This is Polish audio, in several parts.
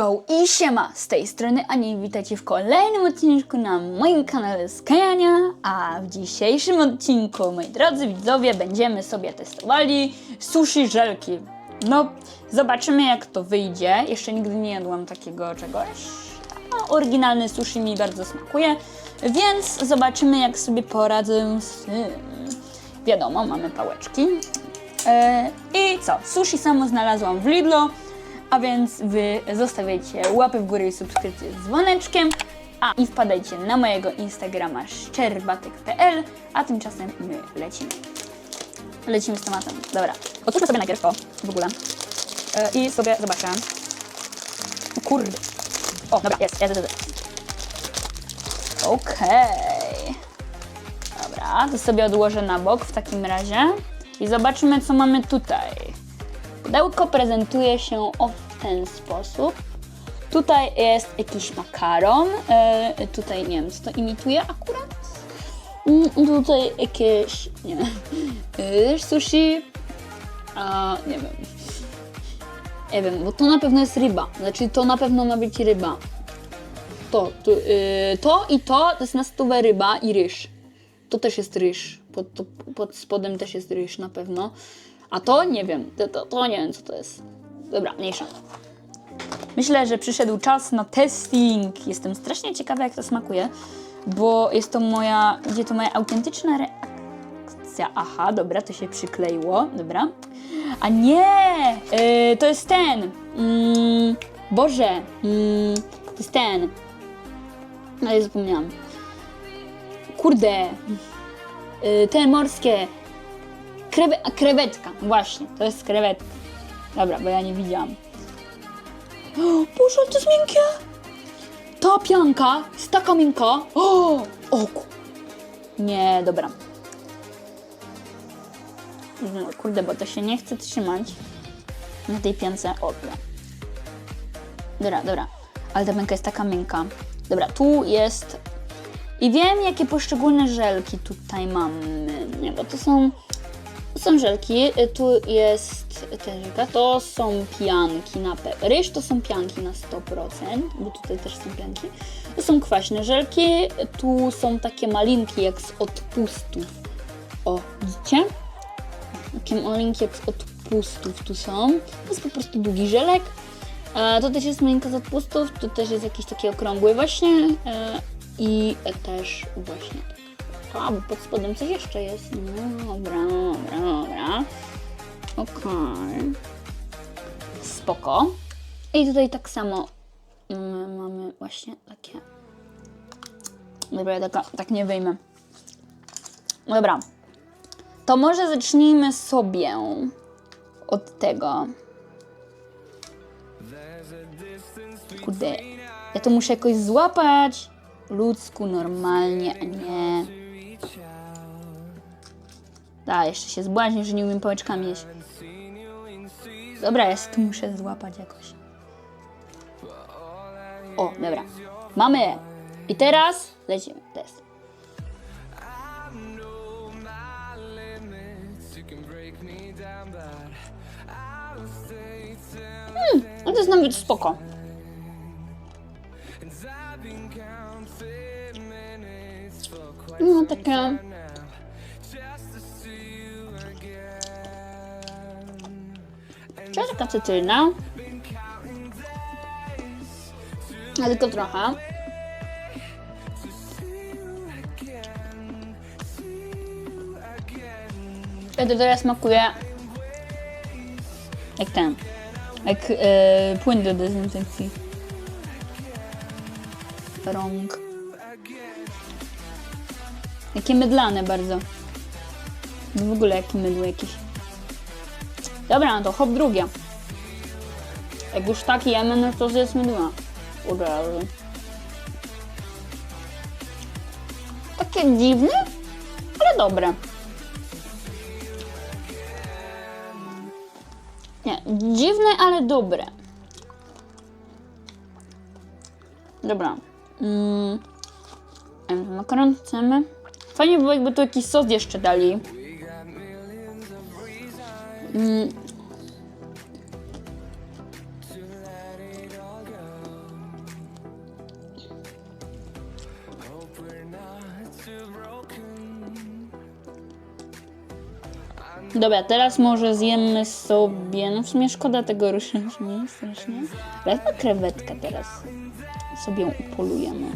Yo i siema, z tej strony Ania i witajcie w kolejnym odcinku na moim kanale Skajania, a w dzisiejszym odcinku, moi drodzy widzowie, będziemy sobie testowali sushi żelki. No, zobaczymy jak to wyjdzie, jeszcze nigdy nie jadłam takiego czegoś. No, oryginalny sushi mi bardzo smakuje, więc zobaczymy jak sobie poradzę z tym. Wiadomo, mamy pałeczki. E, I co? Sushi samo znalazłam w Lidlo, a więc wy zostawiajcie łapy w górę i subskrypcję z dzwoneczkiem, a i wpadajcie na mojego Instagrama szczerbatek.pl, a tymczasem my lecimy. Lecimy z tematem. Dobra. Otwórzmy sobie najpierw to w ogóle. E, I sobie zobaczę. Kurde. O, dobra, jest, jest, jest. Okej. Dobra, to sobie odłożę na bok w takim razie. I zobaczmy, co mamy tutaj. Pudełko prezentuje się w ten sposób. Tutaj jest jakiś makaron. E, tutaj nie wiem, co to imituje akurat. Mm, tutaj jakieś, nie wiem, e, sushi. A, nie wiem. Nie wiem, bo to na pewno jest ryba. Znaczy, to na pewno ma być ryba. To, to, y, to i to, to jest na stówę ryba i ryż. To też jest ryż. Pod, to, pod spodem też jest ryż na pewno. A to nie wiem. To, to, to nie wiem, co to jest. Dobra, mniejsza. Myślę, że przyszedł czas na testing. Jestem strasznie ciekawa, jak to smakuje, bo jest to moja, będzie to moja autentyczna reakcja. Aha, dobra, to się przykleiło, dobra. A nie! Yy, to jest ten. Mm, Boże, mm, to jest ten. Ale zapomniałam. Kurde. Yy, te morskie. Krewe krewetka. Właśnie, to jest krewetka. Dobra, bo ja nie widziałam. O, Boże, to jest miękkie. Ta pianka jest taka miękka. O, o ku- Nie, dobra. No, Kurde, bo to się nie chce trzymać na tej piance. O, dobra. Dobra, dobra. Ale ta pianka jest taka miękka. Dobra, tu jest i wiem, jakie poszczególne żelki tutaj mamy, nie, bo to są, to są żelki, y, tu jest ta żelka, to są pianki na pewno, ryż to są pianki na 100%, bo tutaj też są pianki, to są kwaśne żelki, tu są takie malinki jak z odpustów, o, widzicie? Takie malinki jak z odpustów tu są, to jest po prostu długi żelek, E, to też jest malinka z odpustów, tu też jest jakiś taki okrągły właśnie e, i też właśnie. A, bo pod spodem coś jeszcze jest. No, dobra, dobra, dobra. Okej. Spoko. I tutaj tak samo mm, mamy właśnie takie... Dobra, ja taka, tak nie wyjmę. Dobra. To może zacznijmy sobie od tego. Kurde, ja to muszę jakoś złapać ludzku, normalnie, a nie. Da, jeszcze się zbłaźnię, że nie umiem pałeczkami jeść. Dobra, ja tu muszę złapać jakoś. O, dobra. Mamy! I teraz lecimy. Test. Hmm, to jest nawet spoko. No takie... Ciężka cytryna. A tylko trochę. Ja to teraz smakuje jak ten. Jak e, płyn do dezynfekcji rąk. Jakie mydlane bardzo. W ogóle jakie mydło jakieś. Dobra, no to hop drugie. Jak już tak jemy, no to zjedzmy dwa. Od razu. Takie dziwne, ale dobre. Nie, dziwne, ale dobre. Dobra. Mm. em, Makaron chcemy. Fajnie by było, jakby tu jakiś sos jeszcze dali. Mm. Dobra, teraz może zjemy sobie. No w sumie szkoda tego ryżu, strasznie. Wezmę krewetkę teraz. Sobie upolujemy.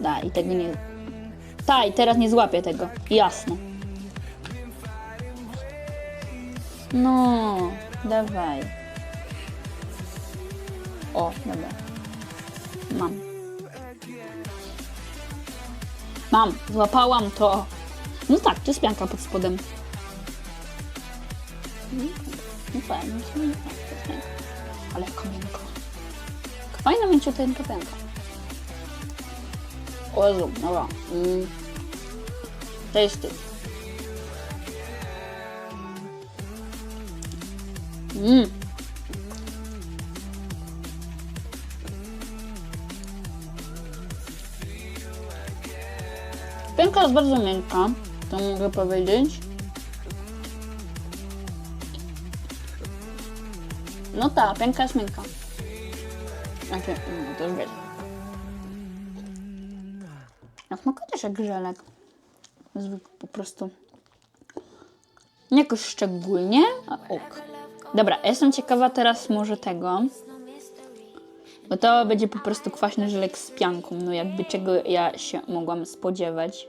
Da, i tego nie. Ta, i teraz nie złapię tego. Jasne. No, dawaj. O, dobra. Mam. Mam, złapałam to. No tak, to jest pianka pod spodem. No fajnie. Ale. Jaka Fajna mięciuteńka pianka. O Jezu, dobra. Mm. Tasty. Mmm. Pianka jest bardzo miękka, to mogę powiedzieć. No tak, pianka jest miękka. Znaczy, no to już wiesz. A smakuje też jak żelek. Zwykły po prostu. Nie jakoś szczególnie, a ok. Dobra, jestem ciekawa teraz może tego. Bo to będzie po prostu kwaśny żelek z pianką. No jakby czego ja się mogłam spodziewać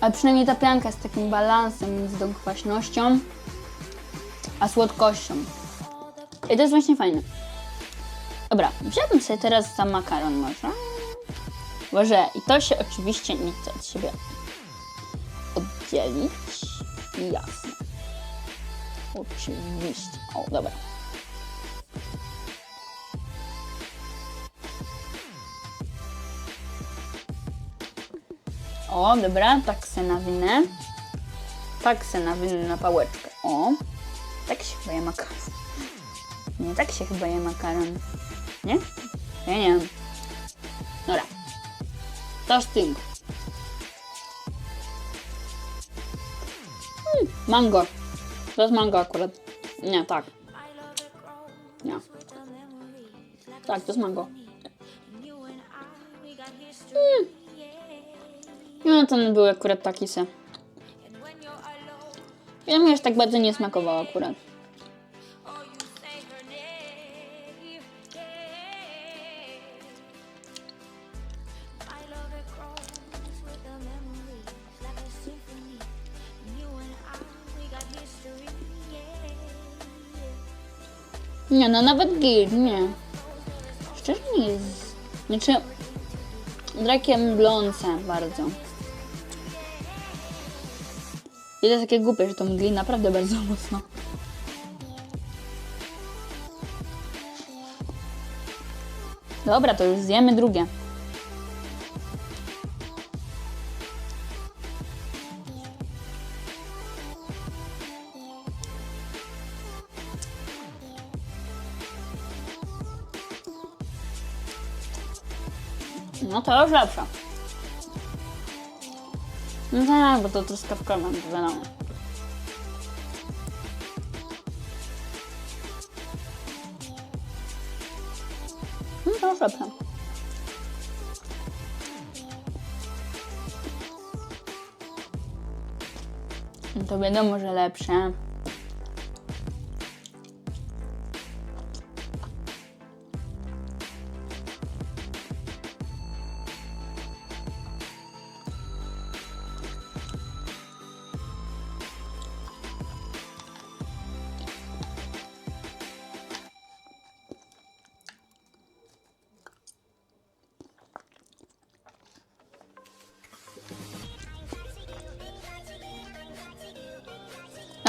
Ale przynajmniej ta pianka jest takim balansem między tą kwaśnością a słodkością. I to jest właśnie fajne. Dobra, wziąłbym sobie teraz za makaron może. Może i to się oczywiście nie chce od siebie oddzielić. Jasne. Oczywiście. O, dobra. O, dobra, tak se nawinę. Tak se nawinę na pałeczkę. O, tak się chyba je makaron. Nie, tak się chyba je makaron. Nie? Ja nie wiem. Dobra. Toasting. Mm, mango. To jest mango akurat. Nie, tak. Nie. Tak, to jest mango. Mm. No, ten był akurat taki se. Ja mi aż tak bardzo nie smakował akurat. Nie, no nawet git, nie. Szczerze nie jest. Znaczy, drakiem blące bardzo. I to jest takie głupie, że to mgli naprawdę bardzo mocno. Dobra, to już zjemy drugie. No to już lepsze. No tak, bo to truskawkowe, to wiadomo. No to już to wiadomo, że lepsze.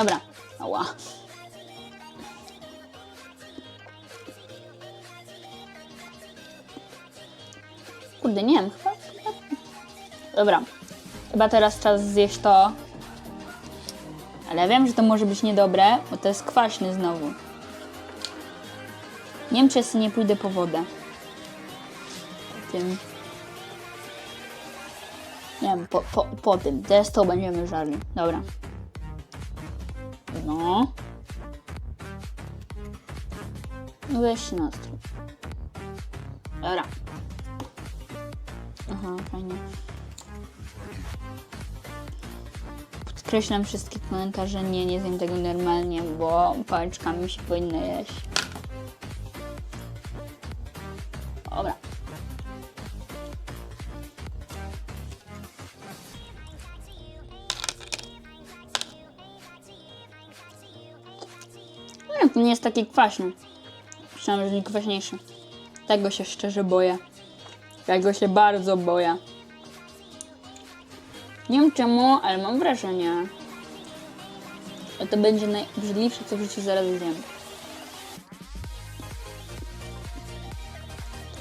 Dobra. Ała. Kurde, nie wiem. Dobra. Chyba teraz czas zjeść to. Ale wiem, że to może być niedobre, bo to jest kwaśny znowu. Nie wiem, czy nie pójdę po wodę. Tym. Nie wiem, po, po, po tym. Teraz to będziemy żarli. Dobra. No. Weź nastrój. Dobra. Aha, fajnie. Podkreślam wszystkie komentarze. Nie, nie zjem tego normalnie, bo pałeczkami się powinno jeść. Nie, to nie jest taki kwaśny. Myślałam, że nie kwaśniejszy. Tego się szczerze boję. Tego się bardzo boję. Nie wiem czemu, ale mam wrażenie, że to będzie najbrzydliwsze, co w życiu zaraz zjem.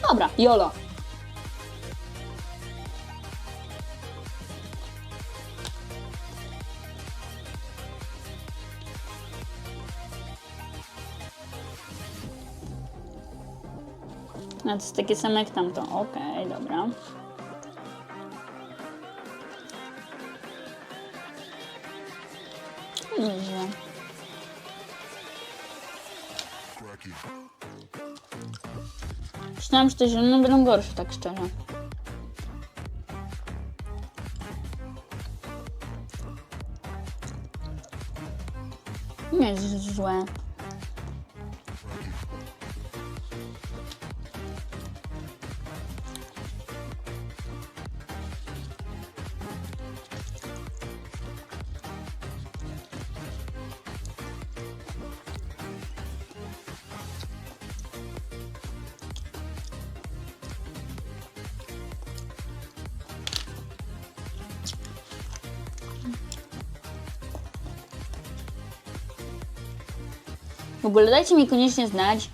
Dobra, jolo. No to jest takie same jak tamto. Okej, dobra. Nieźle. Myślałam, że te zielone będą gorsze, tak szczerze. Nie jest złe. W ogóle dajcie mi koniecznie znać,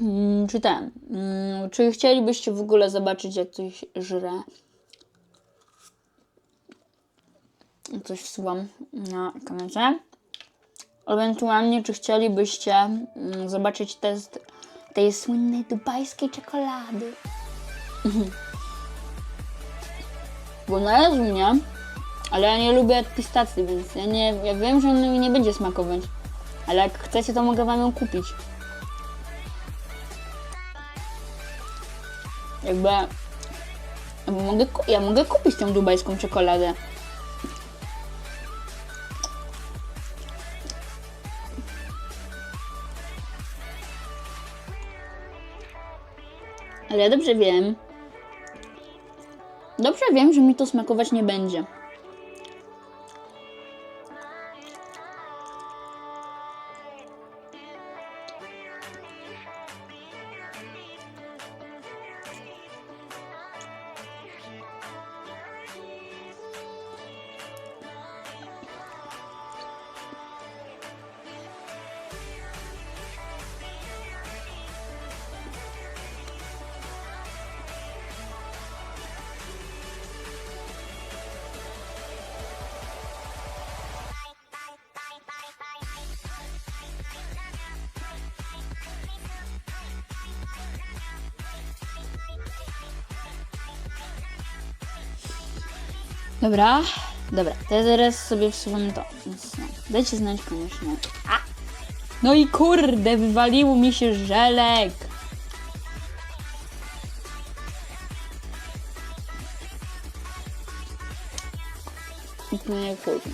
mm, czy ten, mm, czy chcielibyście w ogóle zobaczyć, jak coś żre. Coś wsuwam na kamerze. Ewentualnie, czy chcielibyście mm, zobaczyć test tej słynnej dubajskiej czekolady. Bo należy mnie, ale ja nie lubię pistacji, więc ja nie, ja wiem, że on mi nie będzie smakować. Ale jak chcecie, to mogę wam ją kupić. Jakby... mogę, ja mogę kupić tą dubajską czekoladę. Ale ja dobrze wiem. Dobrze wiem, że mi to smakować nie będzie. Dobra, dobra, to ja zaraz sobie wsuwam to. Więc no, dajcie znać koniecznie. A! No i kurde, wywalił mi się żelek. Nie kurde.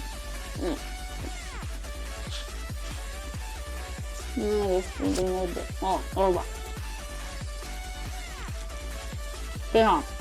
No, jest. O, dobra. Pycha.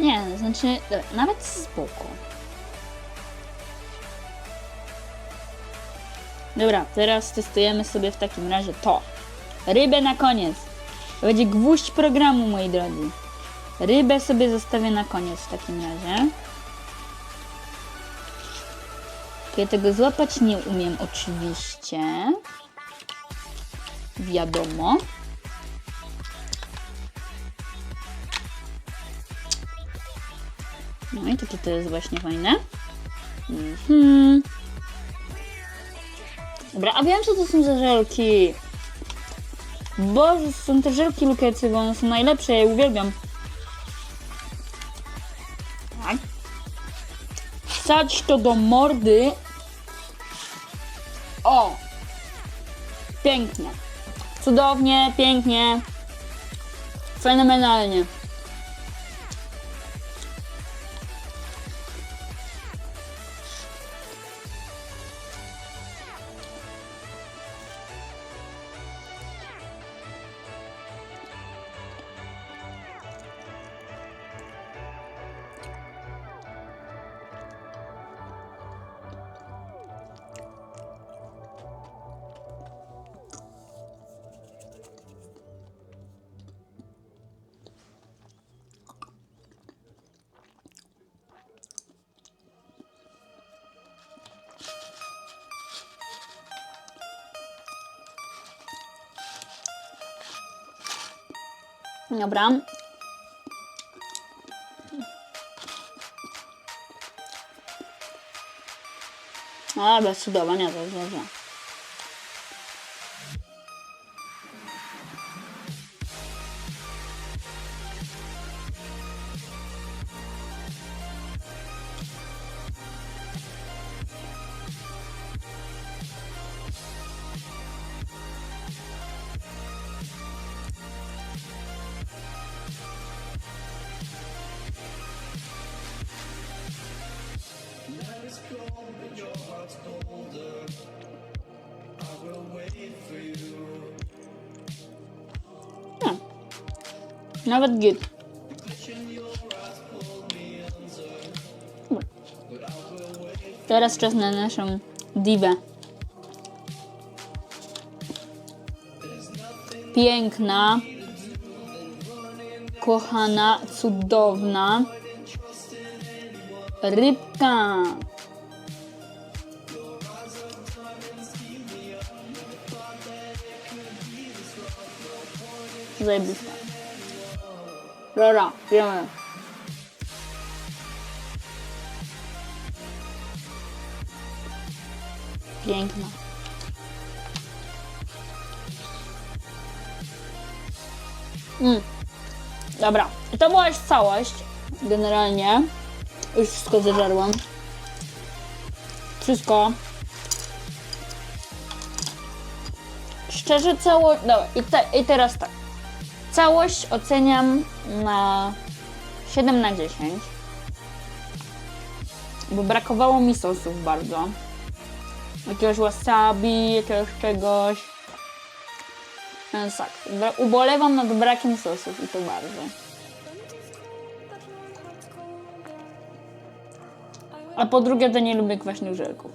Nie, znaczy, dobra, nawet spoko. Dobra, teraz testujemy sobie w takim razie to. Rybę na koniec. To będzie gwóźdź programu, moi drodzy. Rybę sobie zostawię na koniec w takim razie. Ja tego złapać nie umiem oczywiście. Wiadomo. No i takie to jest właśnie fajne. Mhm. Dobra, a wiem co to są za żelki. Boże, są te żelki lukecy, bo one są najlepsze, ja je uwielbiam. Tak. Wsadź to do mordy. O! Pięknie. Cudownie, pięknie. Fenomenalnie. Dobra. A, bez cudowania to jest dobrze. Nawet git. Teraz czas na naszą diwę. Piękna, kochana, cudowna rybka. Zajebista. Dobra, wiemy. Piękna. Mm. Dobra, to była już całość. Generalnie. Już wszystko zeżarłam. Wszystko. Szczerze cało... Dobra, i, te, i teraz tak. Całość oceniam na 7 na 10. Bo brakowało mi sosów bardzo. Jakiegoś wasabi, jakiegoś czegoś. Więc tak, ubolewam nad brakiem sosów i to bardzo. A po drugie to nie lubię kwaśnych żelków.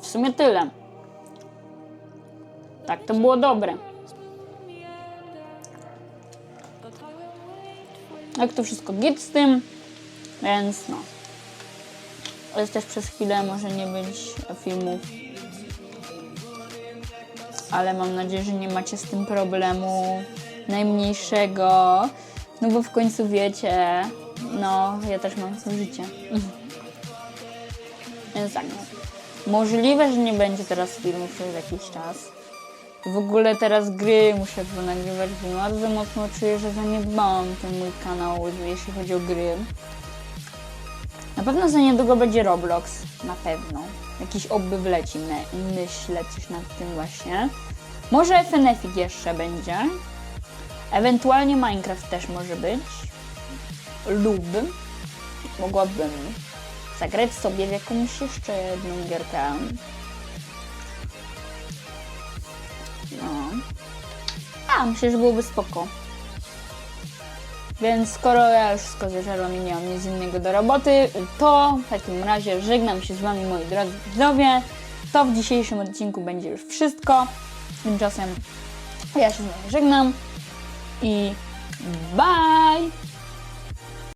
W sumie tyle. Tak, to było dobre. Jak to wszystko git z tym, więc no. Ale też przez chwilę może nie być filmów. Ale mam nadzieję, że nie macie z tym problemu najmniejszego. No bo w końcu wiecie, no ja też mam swoje życie. Więc tak, no. Możliwe, że nie będzie teraz filmów przez jakiś czas. W ogóle teraz gry muszę nagrywać, bo bardzo mocno czuję, że zaniedbałam ten mój kanał, jeśli chodzi o gry. Na pewno za niedługo będzie Roblox, na pewno. Jakiś oby wleci, my, myślę coś nad tym właśnie. Może FNF jeszcze będzie. Ewentualnie Minecraft też może być. Lub mogłabym zagrać sobie w jakąś jeszcze jedną gierkę. No. A, myślę, że byłoby spoko. Więc skoro ja już wszystko zeżarłam i nie mam nic innego do roboty, to w takim razie żegnam się z Wami, moi drodzy widzowie. To w dzisiejszym odcinku będzie już wszystko. Tymczasem ja się z Wami żegnam i bye!